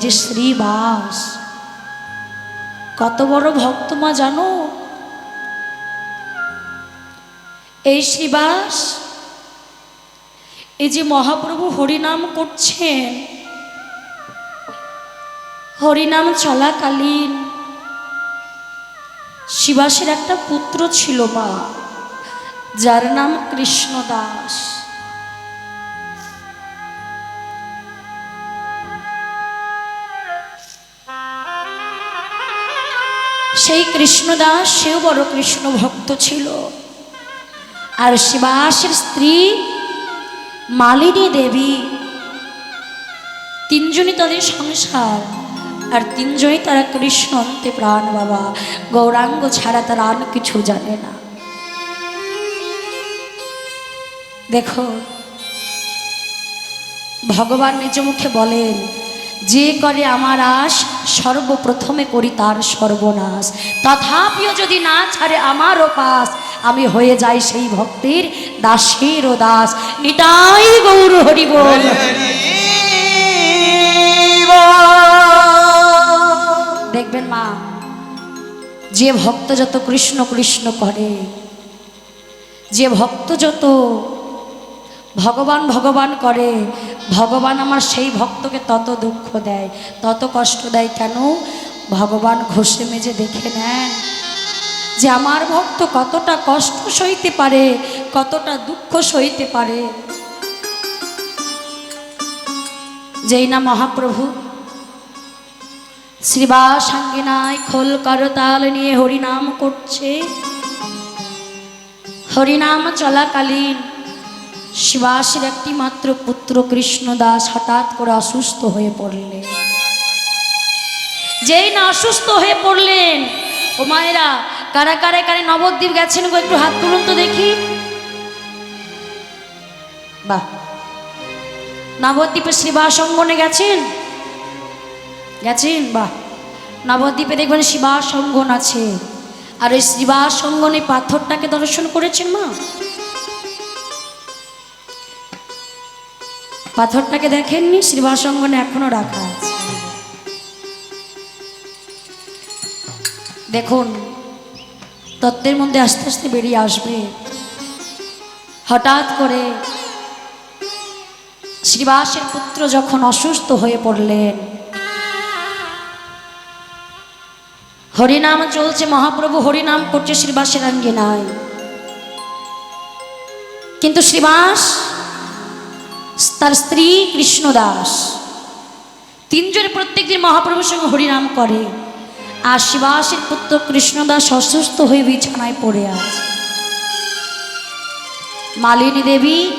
যে শ্রীবাস, কত বড় ভক্ত মা জানো? এই শ্রীবাস, এই যে মহাপ্রভু হরিনাম করছেন, হরিনাম চলাকালীন শিবাসের একটা পুত্র ছিল মা, যার নাম কৃষ্ণ দাস সেই কৃষ্ণদাস, সেও বড় কৃষ্ণ ভক্ত ছিল। আর শিবাসের স্ত্রী মালিনী দেবী, তিনজনই তাদের সংসার, আর তিনজনই তারা কৃষ্ণ অন্তে প্রাণ বাবা। গৌরাঙ্গ ছাড়া তারা আর কিছু জানে না। দেখো, ভগবান নিজ মুখে বলেন যে করে আমার আশ সর্বপ্রথমে করি তার সর্বনাশ। তথাপিও যদি না ছাড়ে আমারও পাস আমি হয়ে যাই সেই ভক্তির দাসের ও দাস নিতাই গৌর হরি বল। দেখবেন মা যে ভক্ত যত কৃষ্ণ কৃষ্ণ করে যে ভক্ত যত ভগবান ভগবান করে। ভগবান আমার সেই ভক্তকে তত দুঃখ দেয়, তত কষ্ট দেয় কেন? ভগবান ঘষে মেজে দেখে নেন যে আমার ভক্ত কতটা কষ্ট সইতে পারে, কতটা দুঃখ সইতে পারে। যেই না মহাপ্রভু। শ্রীবা শ্রীবাসাঙ্গিনায় খোল করতাল নিয়ে হরিনাম করছে। হরিনাম চলাকালীন শিবাসের একটি মাত্র পুত্র কৃষ্ণদাস হঠাৎ করে অসুস্থ হয়ে পড়লেন। যেই না অসুস্থ হয়ে পড়লেন, ও মায়েরা, কারা কারা কারে নবদ্বীপ গেছেন গো একটু হাত তুলুন তো দেখি। বাহ, নবদ্বীপে শ্রীবাস অঙ্গনে গেছেন? গেছেন? বাহ, নবদ্বীপে দেখবেন শিবাস অঙ্গন আছে। আর ওই শিবাস অঙ্গনে পাথরটাকে দর্শন করেছেন মা? পাথরটাকে দেখেননি শ্রীবাস অঙ্গনে এখনও রাখা আছে। দেখুন, তত্ত্বের মধ্যে আস্তে আস্তে বেরিয়ে আসবে। হঠাৎ করে শ্রীবাসের পুত্র যখন অসুস্থ হয়ে পড়লেন, হরিনাম চলছে, মহাপ্রভু হরিনাম করছে শ্রীবাসের আঙ্গিনায় কিন্তু শ্রীবাস তার স্ত্রী কৃষ্ণদাস। তিনজন প্রত্যেক দিন মহাপ্রভুর সঙ্গে হরিনাম করে। আর শিবাসের পুত্র কৃষ্ণদাস অসুস্থ হয়ে বিছানায় পড়ে আছে। মালিনী দেবী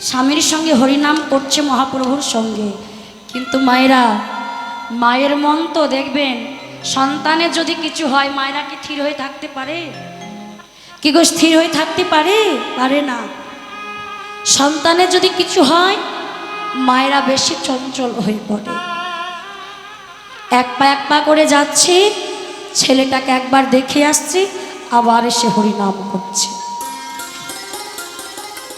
স্বামীর সঙ্গে হরিনাম করছে মহাপ্রভুর সঙ্গে। কিন্তু মায়েরা, মায়ের মন তো দেখবেন সন্তানের যদি কিছু হয়, মায়েরা কি স্থির হয়ে থাকতে পারে? কি গো, স্থির হয়ে থাকতে পারে? পারে না। সন্তানের যদি কিছু হয়, মায়েরা বেশি চঞ্চল হয়ে পড়ে। এক পা এক পা করে যাচ্ছে, ছেলেটাকে একবার দেখে আসছে, আবার এসে হরিনাম করছে।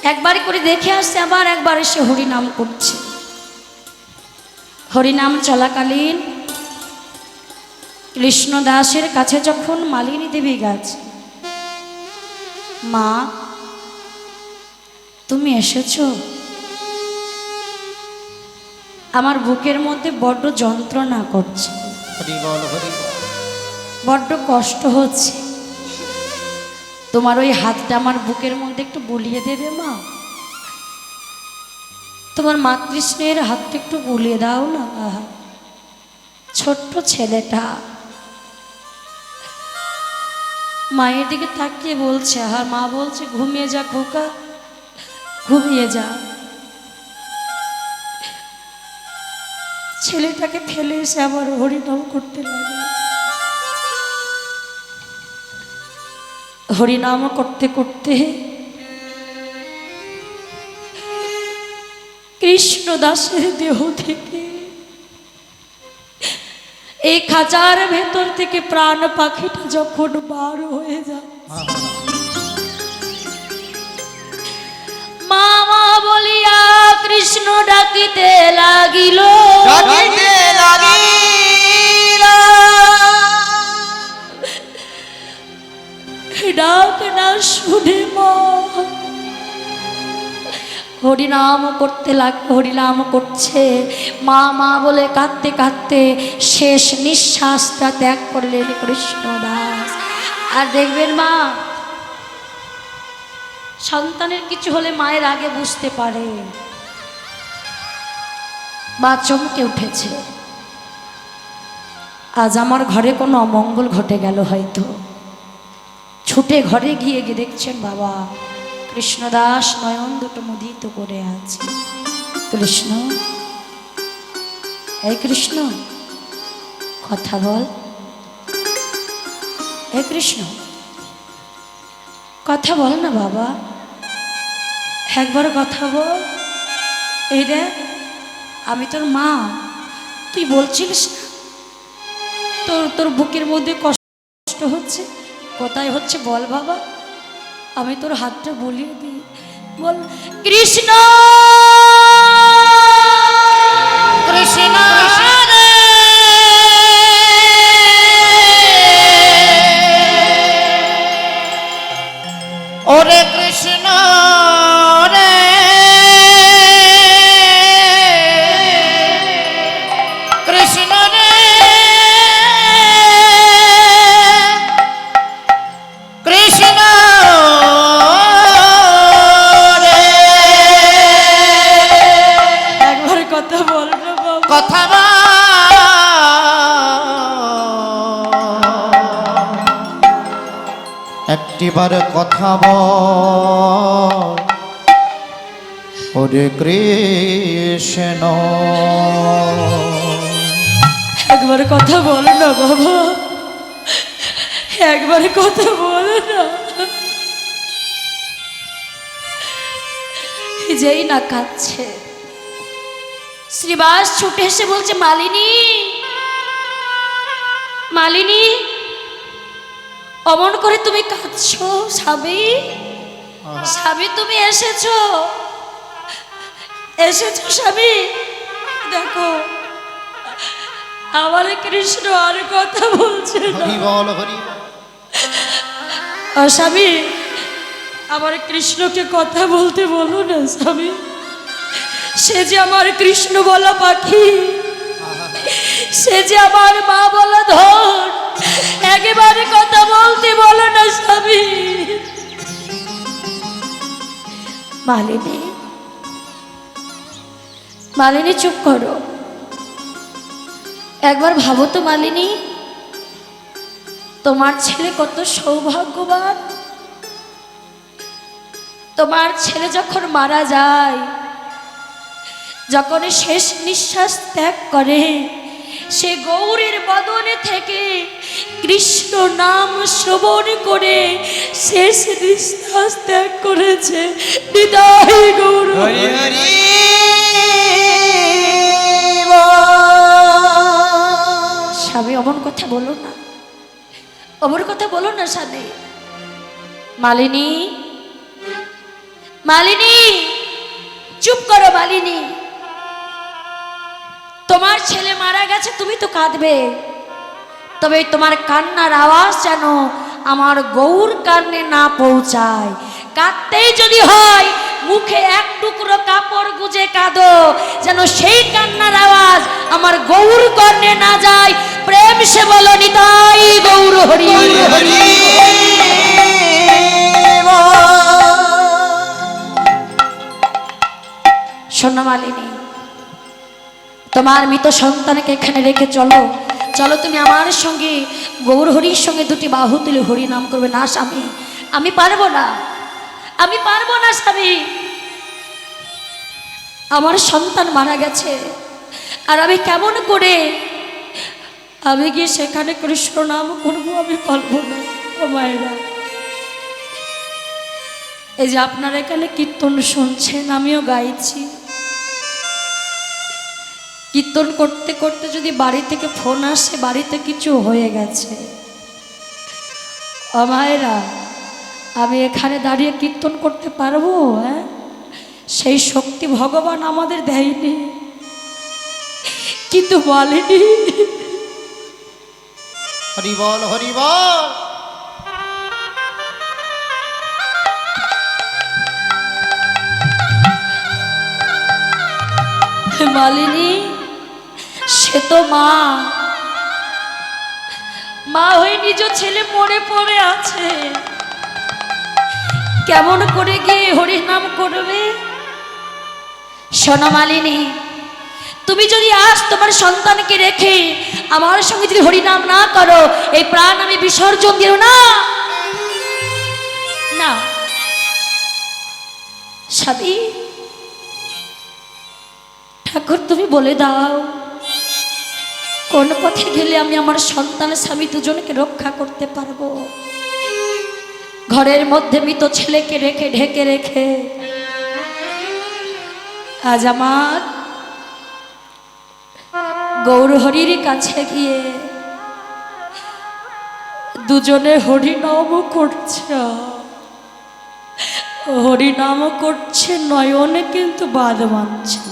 একবার করে দেখে আসছে, আবার একবার এসে হরিনাম করছে। হরিনাম চলাকালীন কৃষ্ণ দাসের কাছে যখন মালিনী দেবী গেছে, মা তুমি এসেছ? আমার বুকের মধ্যে বড্ড যন্ত্রণা করছে। বড্ড কষ্ট হচ্ছে। তোমার ওই হাতটা আমার বুকের মধ্যে একটু বুলিয়ে দেবে মা? তোমার মাতৃস্নেহের হাতটা একটু বুলিয়ে দাও না ছোট্ট ছেলেটা। মায়ের দিকে তাকিয়ে বলছে আর মা বলছে ঘুমিয়ে যা খোকা। ঘুমিয়ে যা। ছেলেটাকে ফেলে এসে আবার হরিনাম করতে লাগল। হরিনাম করতে করতে কৃষ্ণ দাসের দেহ থেকে এই খাঁচার ভেতর থেকে প্রাণ পাখিটা যখন বার হয়ে যায় বলিয়া কৃষ্ণ ডাকিতে লাগিল। ডাকিতে লাগিল। ডাক না শুনে মা। হরিনাম করতে লাগ হরিনাম করছে। মা মা বলে কাঁদতে কাঁদতে শেষ নিঃশ্বাসটা ত্যাগ করলেন কৃষ্ণদাস। আর দেখবেন মা সন্তানের কিছু হলে মায়ের আগে বুঝতে পারে। মা চমকে উঠেছে। আজ আমার ঘরে কোনো অমঙ্গল ঘটে গেল হয়তো। ছুটে ঘরে গিয়ে গিয়ে দেখছেন বাবা, কৃষ্ণদাস নয়ন দুটো মুদিত করে আছে। কৃষ্ণ, এই কৃষ্ণ, কথা বল। হে কৃষ্ণ, কথা বল না বাবা। একবার কথা বল। এই দেখ, আমি তোর মা। তুই বলছিলিস তোর তোর বুকের মধ্যে কষ্ট হচ্ছে? কোথায় হচ্ছে বল বাবা। আমি তোর হাতটা বলিয়ে দিই। বল, কৃষ্ণ! কৃষ্ণ! ওরে কৃষ্ণ! একটিবার কথা বল। ওরে কৃষ্ণ। একবার কথা বল না বাবা। একবার কথা বল না। যেই না কাঁদছে। শ্রীবাস ছুটে এসে বলছে, মালিনী। মালিনী। অমন করে তুমি কাঁদছো স্বামী? স্বামী তুমি এসেছ। এসেছ স্বামী? দেখো আমার কৃষ্ণ আর কথা বলছে স্বামী আমার কৃষ্ণকে কথা বলতে বলো না স্বামী। সে যে আমার কৃষ্ণ বলা পাখি। সে যে আমার মা বলা ধর, একেবারে কথা বলতে বলো না স্বামী। মালিনী মালিনী চুপ করো। একবার ভাবো তো মালিনী, তোমার ছেলে কত সৌভাগ্যবান। তোমার ছেলে যখন মারা যায় যখন শেষ নিঃশ্বাস ত্যাগ করে সে গৌরীর বদনে থেকে কৃষ্ণ নাম শ্রবণ করে শেষ নিঃশ্বাস ত্যাগ করেছে। বিদায় গৌর। হরি হরি। স্বামী অমন কথা বলো না। অমন কথা বলো না স্বামী। মালিনী মালিনী চুপ করো মালিনী। তোমার ছেলে মারা গেছে, তুমি তো কাঁদবে। তবে তোমার কান্নার আওয়াজ যেন আমার গৌর কান্নে না পৌঁছায়। কাঁদতেই যদি হয়, মুখে এক টুকরো কাপড় গুজে কাঁদো, যেন সেই কান্নার আওয়াজ আমার গৌর কর্ণে না যায়। প্রেম সে বলো নিতাই গৌর হরি। হরি। তোমার মৃত সন্তানকে এখানে রেখে চলো। চলো তুমি আমার সঙ্গে, গৌর হরির সঙ্গে দুটি বাহু তুলে হরি নাম করবে না স্বামী। আমি পারব না। আমি পারব না স্বামী। আমার সন্তান মারা গেছে। আর আমি কেমন করে? আমি গিয়ে সেখানে কৃষ্ণ নাম করব, আমি পারব না। এই যে আপনারা এখানে কীর্তন শুনছেন, আমিও গাইছি। কীর্তন করতে করতে যদি বাড়ি থেকে ফোন আসে বাড়িতে কিছু হয়ে গেছে। অমায়েরা আমি এখানে দাঁড়িয়ে কীর্তন করতে পারব হ্যাঁ? সেই শক্তি ভগবান আমাদের দেয়নি। কিন্তু বলেনি হরি বল হরি বল। মালিনী সে তো মা। মা হয়ে নিজ ছেলে মরে পড়ে আছে। কেমন করে গিয়ে হরিনাম করবে? শোনো মালিনী, তুমি যদি আজ তোমার সন্তানকে রেখে আমার সঙ্গে যদি হরিনাম না করো, এই প্রাণ আমি বিসর্জন দিও না। না। সাদী ঠাকুর তুমি বলে দাও। কোন পথে গেলে আমি আমার সন্তান, স্বামী দুজনকে রক্ষা করতে পারব? ঘরের মধ্যে মৃত ছেলেকে রেখে, ঢেকে রেখে। আজ আমার গৌরহরির কাছে গিয়ে দুজনে হরিনাম করছে। হরিনাম করছে, নয়নে কিন্তু বাদ মানছে।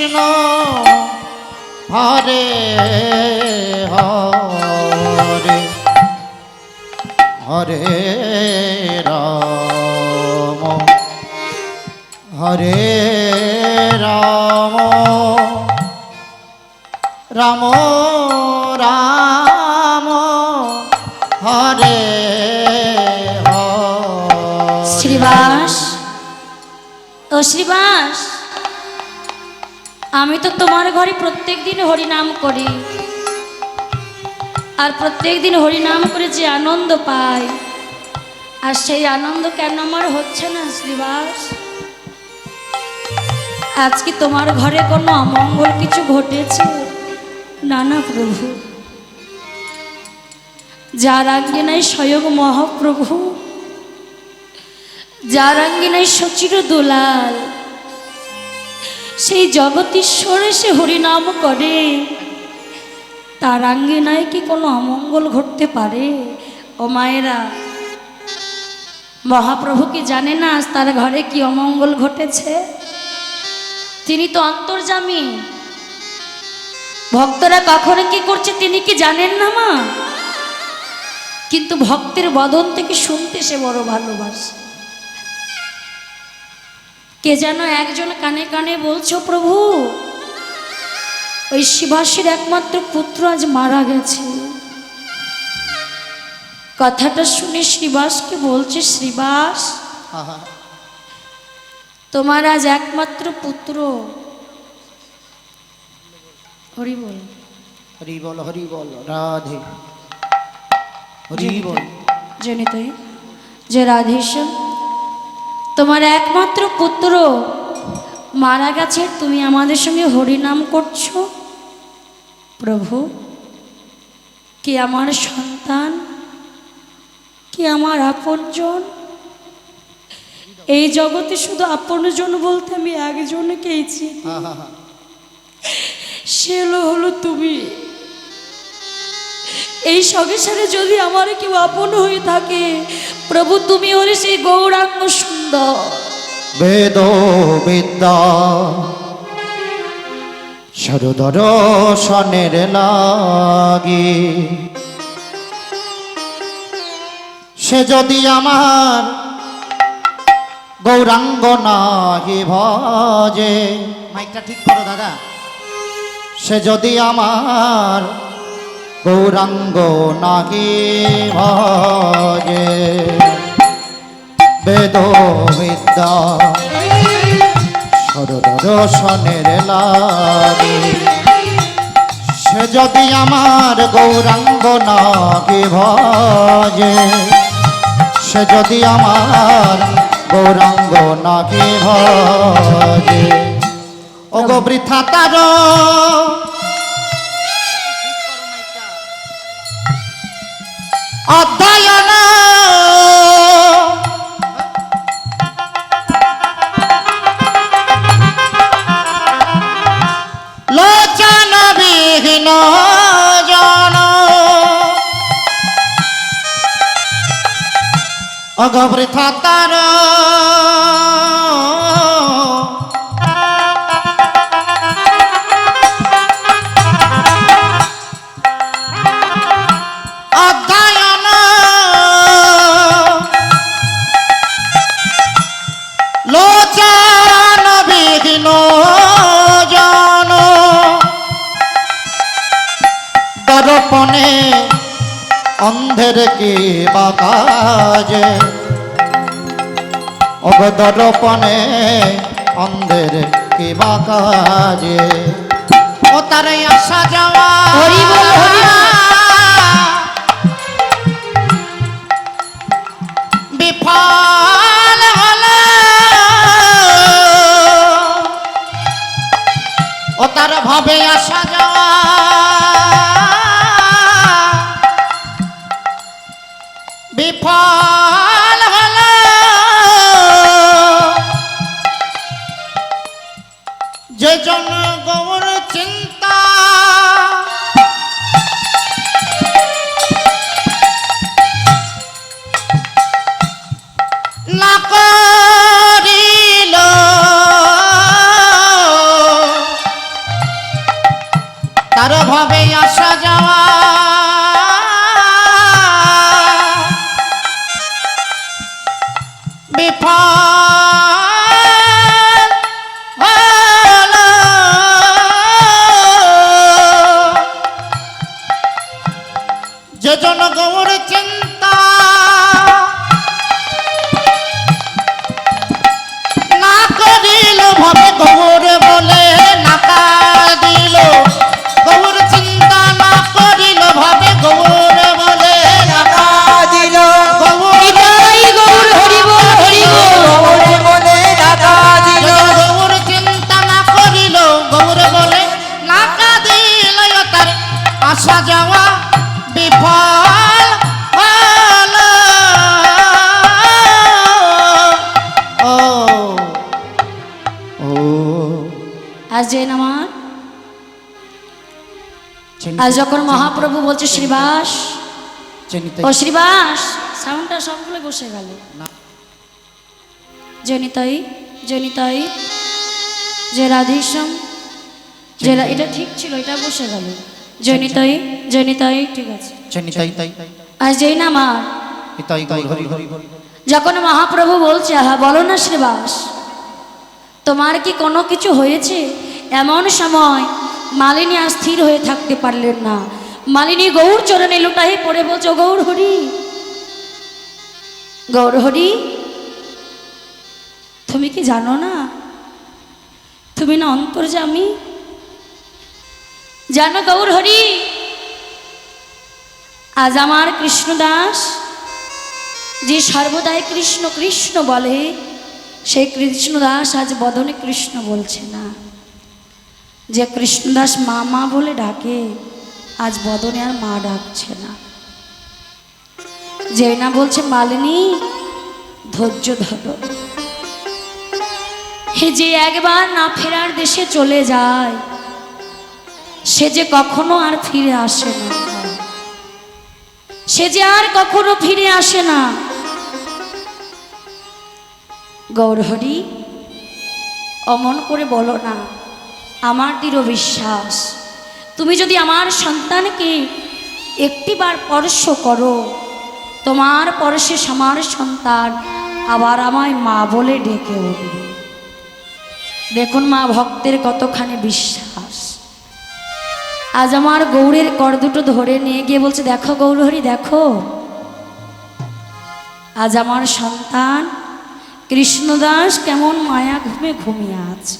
কৃষ্ণ হরে হরে হরে রাম হরে রাম রাম রাম হরে শ্রীবাস ও শ্রীবাস। আমি তো তোমার ঘরে প্রত্যেক দিন হরিনাম করি। আর প্রত্যেক দিন হরিনাম করে যে আনন্দ পাই। আর সেই আনন্দ কেন আমার হচ্ছে না, শ্রীবাস? আজ কি তোমার ঘরে কোনো অমঙ্গল কিছু ঘটেছে? না না, প্রভু। যার নাই স্বয়ং মহাপ্রভু। যার আঙ্গিনায় সচির দোলাল। সেই জগতীশ্বরে সে হরিনাম করে। তার আঙ্গিনায় কি কোনো অমঙ্গল ঘটতে পারে? ও মায়েরা, মহাপ্রভু কি জানে না আজ তার ঘরে কি অমঙ্গল ঘটেছে? তিনি তো অন্তর্জামী ভক্তরা কখনো কি করছে তিনি কি জানেন না, মা? কিন্তু ভক্তের বদন থেকে শুনতে সে বড় ভালোবাসে। কে যেন একজন কানে কানে বলছো প্রভু? ওই শিবাসীর একমাত্র পুত্র আজ মারা গেছে। কথাটা শুনে শ্রীবাসকে বলছে শ্রীবাস তোমার আজ একমাত্র পুত্র। হরি বল। হরি বল হরি বল রাধে। হরি বল। জনিতাই। যে রাধেশ্যাম তোমার একমাত্র পুত্র। মারা গেছে তুমি আমাদের সঙ্গে হরিনাম করছ? প্রভু কি আমার সন্তান? কি আমার আপনজন? এই জগতে শুধু আপনজন বলতে আমি একজনকেই চিনি। সে হলো তুমি। এই সংসারে যদি আমার কেউ আপন হয়ে থাকে, প্রভু তুমি হলে সেই গৌরাঙ্গ সুন্দর। বেদ সনের সে যদি আমার গৌরাঙ্গ নাহি ভজে, মাইকটা ঠিক করো দাদা। সে যদি আমার গৌরাঙ্গ নাহি ভজে? বেদ বিদ্যা সরদর্শনের লাগে। সে যদি আমার গৌরাঙ্গ নাহি ভজে? সে যদি আমার গৌরাঙ্গ নাকি ভজে? ও গো বৃথা তার অধ্যয়ন। লোচন বিহীন জন। অগবৃথা তার। অন্ধের কি বাতাজে কাজে অবদর্পণে অন্ধের কি বাকাজে ও তার আসা যাওয়া। তার ভাবে আসা যাওয়া। আসা যাওয়া বিফল ও ও। আজ আমার আজ যখন মহাপ্রভু বলছে শ্রীবাস ও শ্রীবাস সাউন্ডটা সবগুলো বসে গেল। জনিতাই জনিতাই যে রাধেশ্যাম যে এটা ঠিক ছিল এটা বসে গেল। জনিতাই জনিতাই ঠিক আছে। চিনিতাই তাই। আজ যেই না আমার তাই তাই হরি হরি। যখন মহাপ্রভু বলছে হ্যাঁ বলো না শ্রীবাস তোমার কি কোনো কিছু হয়েছে? এমন সময় মালিনী আর স্থির হয়ে থাকতে পারলেন না। মালিনী গৌর চরণে লুটাই পড়ে বলছো গৌর হরি গৌর হরি তুমি কি জানো না? তুমি না অন্তর্জামী জানো গৌর হরি? আজ আমার কৃষ্ণদাস, যে সর্বদাই কৃষ্ণ কৃষ্ণ বলে, সেই কৃষ্ণদাস আজ বদনে কৃষ্ণ বলছে না। যে কৃষ্ণদাস মা মা বলে ডাকে, আজ বদনে আর মা ডাকছে না। যে না বলছে, মালিনী, ধৈর্য ধরো। হে যে একবার না ফেরার দেশে চলে যায় সে যে কখনো আর ফিরে আসে না। সে যে আর কখনো ফিরে আসে না। গৌরহরি, অমন করে বলো না, আমার দৃঢ় বিশ্বাস। তুমি যদি আমার সন্তানকে একটিবার স্পর্শ করো, তোমার পরশে আমার সন্তান আবার আমায় মা বলে ডেকে উঠবে দেখুন মা ভক্তের কতখানি বিশ্বাস। আজ আমার গৌরের কর দুটো ধরে নিয়ে গিয়ে বলছে, দেখো গৌরহরি, দেখো। আজ আমার সন্তান কৃষ্ণদাস কেমন মায়া ঘুমে ঘুমিয়ে আছে।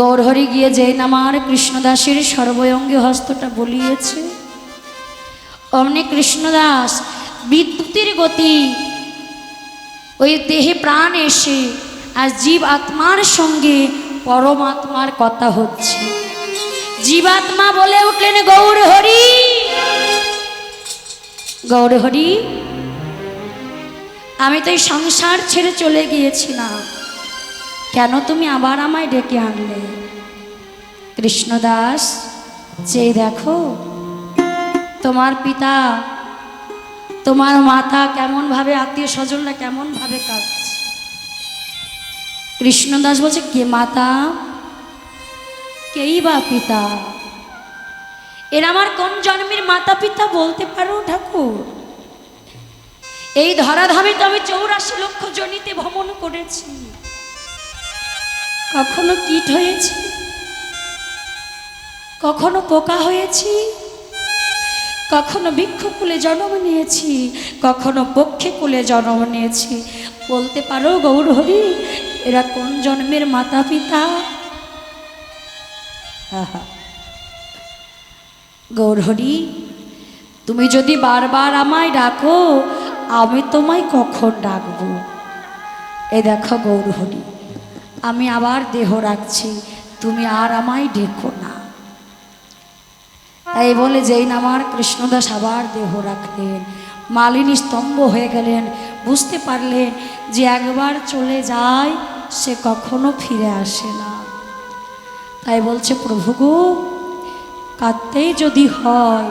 গৌরহরি গিয়ে যেই নামার কৃষ্ণদাসের সর্বঙ্গে হস্তটা বলিয়েছে, অমনি কৃষ্ণদাস বিদ্যুতের গতি, ওই দেহে প্রাণ এসে আর জীব আত্মার সঙ্গে পরমাত্মার কথা হচ্ছে। জীবাত্মা বলে উঠলেন গৌর হরি। গৌর হরি, আমি তো এই সংসার ছেড়ে চলে গিয়েছিলাম। কেন তুমি আবার আমায় ডেকে আনলে? কৃষ্ণদাস চেয়ে দেখো, তোমার পিতা, তোমার মাতা কেমনভাবে আত্মীয় স্বজনরা কেমনভাবে কাঁদছে। কৃষ্ণদাস বলছে, কে মাতা? কেই বা পিতা? এর আমার কোন জন্মের মাতা পিতা বলতে পারো ঠাকুর? এই ধরাধামে তো আমি চৌরাশি লক্ষ জনিতে ভ্রমণ করেছি। কখনো কীট হয়েছি? কখনো পোকা হয়েছি? কখনো বৃক্ষকুলে জন্ম নিয়েছি? কখনো পক্ষে কুলে জন্ম নিয়েছি? বলতে পারো গৌরহরি এরা কোন জন্মের মাতা পিতা। গৌরহরি, তুমি যদি বারবার আমায় ডাকো, আমি তোমায় কখন ডাকবো? এ দেখো গৌরহরি, আমি আবার দেহ রাখছি, তুমি আর আমায় ডেকো না। তাই বলে যেই নামার কৃষ্ণদাস আবার দেহ রাখলেন। মালিনী স্তম্ভ হয়ে গেলেন। বুঝতে পারলেন যে একবার চলে যায়, সে কখনো ফিরে আসে না। তাই বলছে, প্রভু গো কাঁদতেই যদি হয়,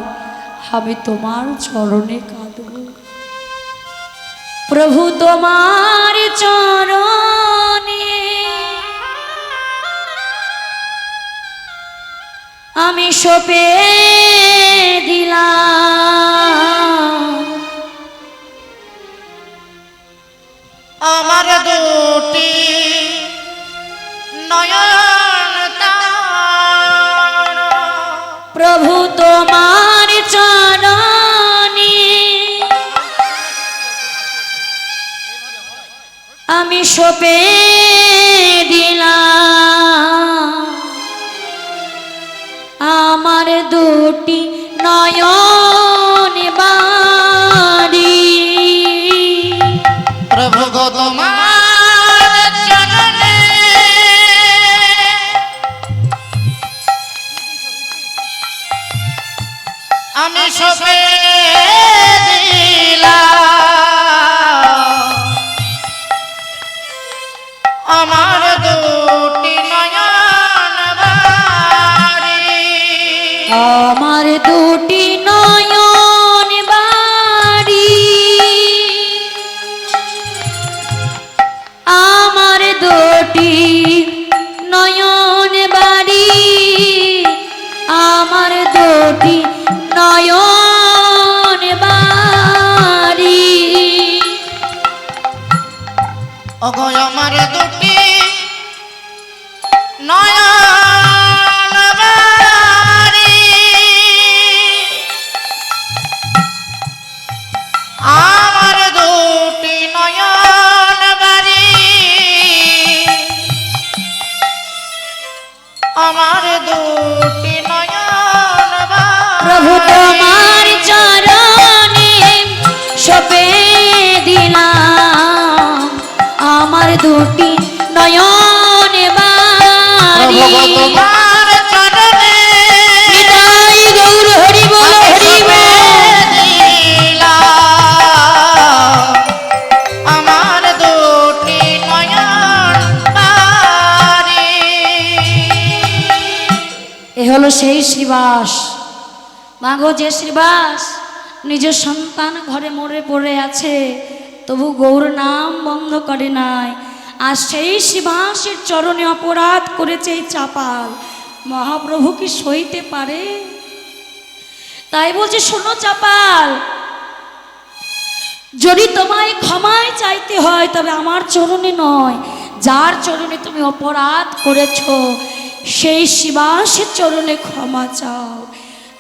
আমি তোমার চরণে কাঁদব। প্রভু তোমার চরণে আমি সপে দিলাম। আমার দুটি নয়ন প্রভু তোমার চরণে আমি সপে দিলাম। আমার দুটি নয়ন অগো আমার এ হলো সেই শ্রীবাস। মাগো যে শ্রীবাস নিজের সন্তান ঘরে মরে পড়ে আছে, তবু গৌর নাম বন্ধ করে নাই। আর সেই শ্রীবাসের চরণে অপরাধ করেছে এই চাপাল। মহাপ্রভু কি সইতে পারে? তাই বলছে, শোনো চাপাল, যদি তোমায় ক্ষমায় চাইতে হয়, তবে আমার চরণে নয়, যার চরণে তুমি অপরাধ করেছ। সেই শিবাসের চরণে ক্ষমা চাও।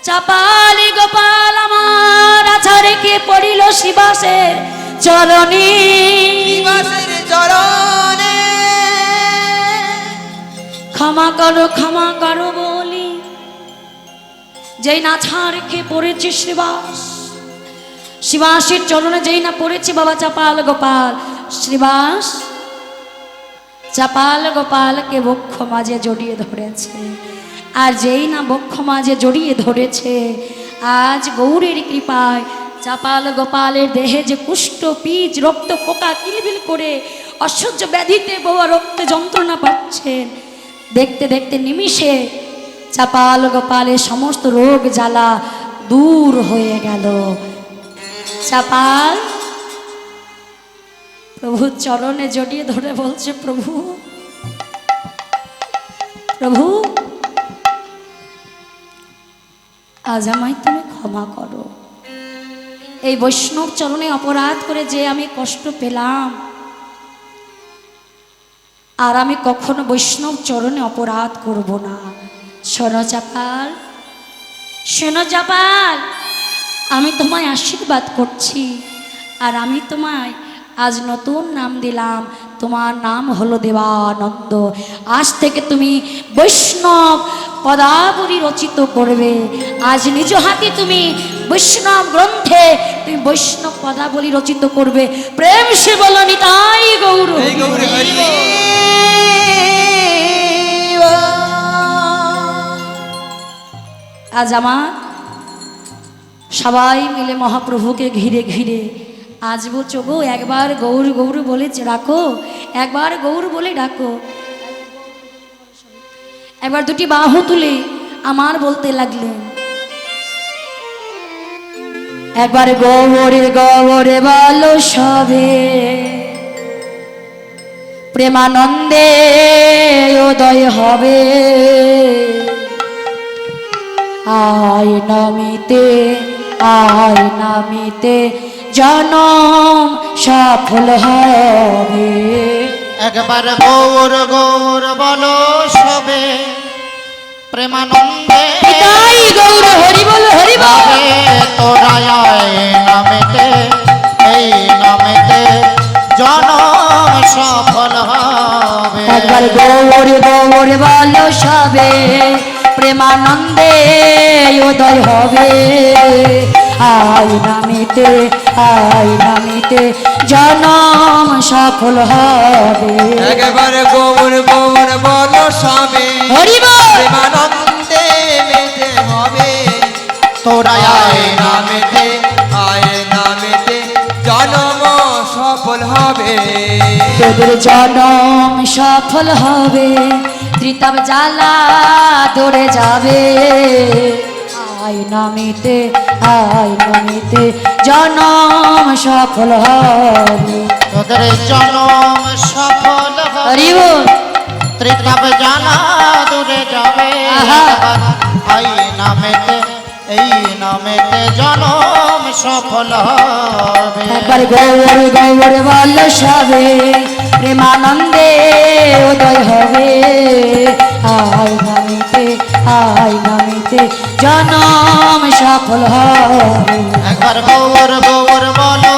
চাপালি গোপাল আমার আছাড়ে কে পড়িল শিবাসের চরণে? দিবসের চরণে। ক্ষমা করো ক্ষমা করো বলি। যেই না ছাড় কে পড়েছে শ্রীবাস শিবাসের চরণে যেই না পড়েছে বাবা চাপাল গোপাল। শ্রীবাস চাপাল গোপালকে বক্ষ মাঝে জড়িয়ে ধরেছে। আর যেই না বক্ষ মাঝে জড়িয়ে ধরেছে, আজ গৌরের কৃপায় চাপাল গোপালের দেহে যে কুষ্ঠ পিচ রক্ত পোকা কিলবিল করে অসহ্য ব্যাধিতে বউয়া রক্তে যন্ত্রণা পাচ্ছেন দেখতে দেখতে নিমিষে চাপাল গোপালের সমস্ত রোগ জ্বালা দূর হয়ে গেল। চাপাল প্রভু চরণে জড়িয়ে ধরে বলছে, প্রভু প্রভু, আজ আমায় তুমি ক্ষমা করো। এই বৈষ্ণব চরণে অপরাধ করে যে আমি কষ্ট পেলাম, আর আমি কখনো বৈষ্ণব চরণে অপরাধ করব না। শোনো চাপাল শোনো চাপাল, আমি তোমায় আশীর্বাদ করছি, আর আমি তোমায় আজ নতুন নাম দিলাম। তোমার নাম হলো দেবানন্দ। আজ থেকে তুমি বৈষ্ণব পদাবলী রচিত করবে। আজ নিজ হাতে তুমি বৈষ্ণব গ্রন্থে তুমি বৈষ্ণব পদাবলী রচিত করবে। প্রেম সে বলনি তাই গৌর আজ আমার সবাই মিলে মহাপ্রভুকে ঘিরে ঘিরে আজ বলছো গো একবার গৌর গৌর বলে রাখো, একবার গৌর বলে ডাকো। একবার দুটি বাহু তুলে আমার বলতে লাগলেন একবার গৌরে গৌরে বলো সবে। প্রেমানন্দে উদয় হবে। আয় নামিতে আয় নামিতে জনম সফল হবে। একবার গৌর গৌর বলো সবে প্রেমানন্দে তাই গৌর হরি বল হরি বল। হবে তোরা আয় নামেতে এই নামেতে জনম সফল হবে। একবার গৌর গৌর বল সবে প্রেমানন্দে উদয় হবে। আয় নামিতে আয় নামিতে জনম সফল হবে। একেবারে গোবর গোবর বলো স্বামী হরি বল। প্রেমানন্দে মেতে হবে। তোরা আয় নামেতে আয় নামেতে জনম সফল হবে। তোদের জনম সফল হবে ত্রিতাব জ্বালা দৌড়ে যাবে। আয় নামিতে আয় নামিতে জনম সফল হবে। তোদের জনম সফল হবে। হরি বল ত্রিতাপ জানা দূরে যাবে। আহা। এই নামেতে এই নামেতে জনম সফল হবে। একবার গৌর গৌর বল সবে প্রেমানন্দে উদয় হবে। আয় নামিতে আয় নামিতে জনম সফল হবে একবার গৌর গৌর বলো।